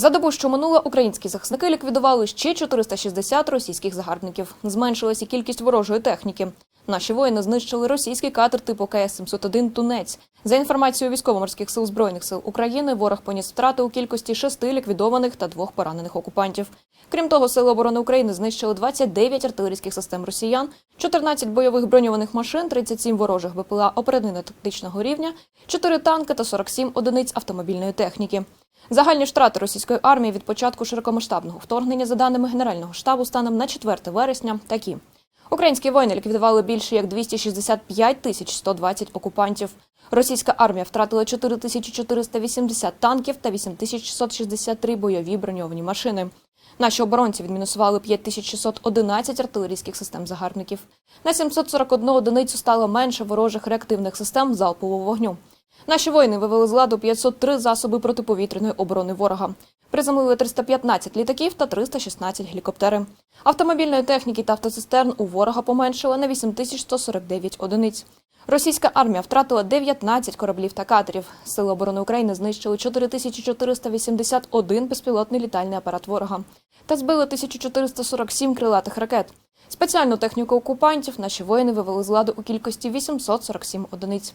За добу, що минула, українські захисники ліквідували ще 460 російських загарбників. Зменшилась і кількість ворожої техніки. Наші воїни знищили російський катер типу КС-701 «Тунець». За інформацією військово-морських сил Збройних сил України, ворог поніс втрати у кількості шести ліквідованих та двох поранених окупантів. Крім того, Сили оборони України знищили 29 артилерійських систем росіян, 14 бойових броньованих машин, 37 ворожих БПЛА оперативно-тактичного рівня, 4 танки та 47 одиниць автомобільної техніки. Загальні втрати російської армії від початку широкомасштабного вторгнення, за даними Генерального штабу, станом на 4 вересня, такі. Українські воїни ліквідували більше як 265 тисяч 120 окупантів. Російська армія втратила 4480 танків та 8663 бойові броньовані машини. Наші оборонці відмінусували 5611 артилерійських систем загарбників. На 741 одиницю стало менше ворожих реактивних систем залпового вогню. Наші воїни вивели з ладу 503 засоби протиповітряної оборони ворога. Приземлили 315 літаків та 316 гелікоптерів. Автомобільної техніки та автоцистерн у ворога поменшило на 8149 одиниць. Російська армія втратила 19 кораблів та катерів. Сили оборони України знищили 4481 безпілотний літальний апарат ворога та збили 1447 крилатих ракет. Спеціальну техніку окупантів наші воїни вивели з ладу у кількості 847 одиниць.